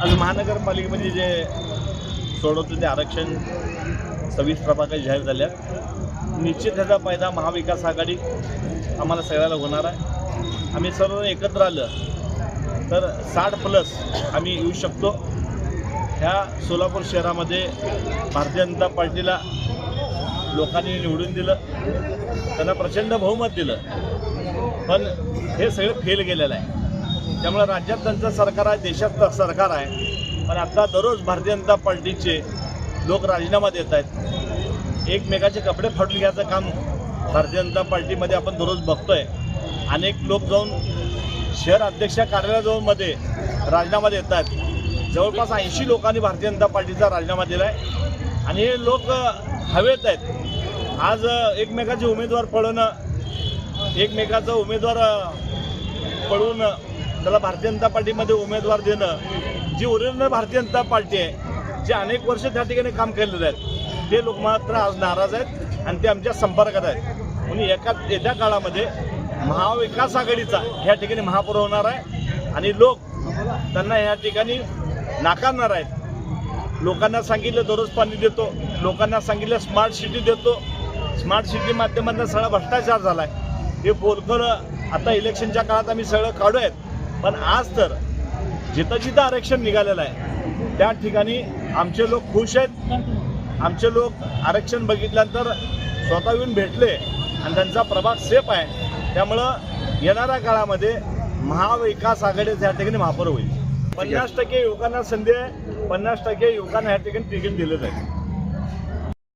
आज महानगरपालिकेमध्ये जे सोडवतं ते आरक्षण सव्वीस प्रभागात जाहीर झाल्यात निश्चित ह्याचा फायदा महाविकास आघाडी आम्हाला सगळ्याला होणार आहे. आम्ही सर्व एकत्र आलं तर साठ प्लस आम्ही येऊ शकतो. ह्या सोलापूर शहरामध्ये भारतीय जनता पार्टीला लोकांनी निवडून दिलं त्यांना प्रचंड बहुमत दिलं. पण हे सगळं फेल गेलेलं आहे. त्यामुळे राज्यात त्यांचं सरकार आहे देशात तर सरकार आहे. पण आता दररोज भारतीय जनता पार्टीचे लोक राजीनामा देत आहेत. एकमेकाचे कपडे फाटून घ्यायचं काम भारतीय जनता पार्टीमध्ये आपण दररोज बघतोय. अनेक लोक जाऊन शहर अध्यक्ष कार्यालयाजवळमध्ये राजीनामा देत आहेत. जवळपास ऐंशी लोकांनी भारतीय जनता पार्टीचा राजीनामा दिला आहे आणि हे लोक हवेत आहेत. आज एकमेकाचे उमेदवार पळवणं एकमेकाचा उमेदवार पळवून त्याला भारतीय जनता पार्टीमध्ये उमेदवार देणं जी ओरिजिनल भारतीय जनता पार्टी आहे जे अनेक वर्ष त्या ठिकाणी काम केलेलं आहेत ते लोक मात्र आज नाराज आहेत आणि ते आमच्या संपर्कात आहेत. म्हणून एका येत्या काळामध्ये महाविकास आघाडीचा ह्या ठिकाणी महापौर होणार आहे आणि लोक त्यांना ह्या ठिकाणी नाकारणार आहेत. लोकांना सांगितलं दररोज पाणी देतो लोकांना सांगितलं स्मार्ट सिटी देतो. स्मार्ट सिटी माध्यमातून सगळा भ्रष्टाचार झाला आहे हे बोलखोरं आता इलेक्शनच्या काळात आम्ही सगळं काढू आहेत पण आज तर जिथं जिथं आरक्षण निघालेलं आहे त्या ठिकाणी आमचे लोक खुश आहेत. आमचे लोक आरक्षण बघितल्यानंतर स्वतः येऊन भेटले आणि त्यांचा प्रभाग सेफ आहे. त्यामुळं येणाऱ्या काळामध्ये महाविकास आघाडी या ठिकाणी महापौर होईल. पन्नास टक्के युवकांना संधी आहे. पन्नास टक्के युवकांना या ठिकाणी तिकीट दिलं जाईल